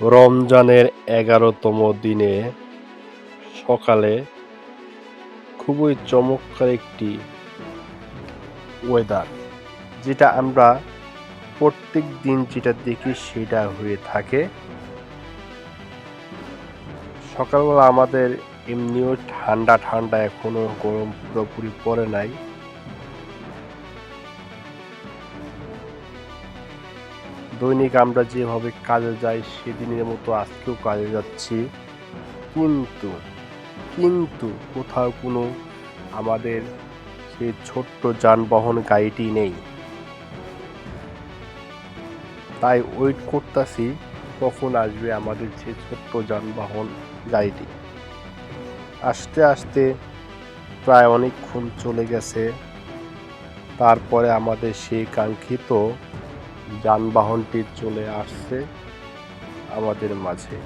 রমজানের এগারোতম দিনে সকালে খুবই চমৎকার একটি ওয়েদার যেটা আমরা প্রত্যেক দিন যেটা দেখি সেটা হয়ে থাকে। সকালবেলা আমাদের এমনিও ঠান্ডা ঠান্ডা এখনও গরম পুরোপুরি পড়ে নাই। দৈনিক আমরা যেভাবে কাজে যাই, সেদিনের মতো আজকেও কাজে যাচ্ছি। কিন্তু কিন্তু কোথাও কোনো আমাদের সেই ছোট্ট যানবাহন গাড়িটি নেই। তাই ওয়েট করতেছি, কখন আসবে আমাদের সেই ছোট্ট যানবাহন গাড়িটি। আসতে আসতে প্রায় অনেকক্ষণ চলে গেছে। তারপরে আমাদের সেই কাঙ্ক্ষিত যানবাহনটি চলে আসছে আমাদের মাঝে।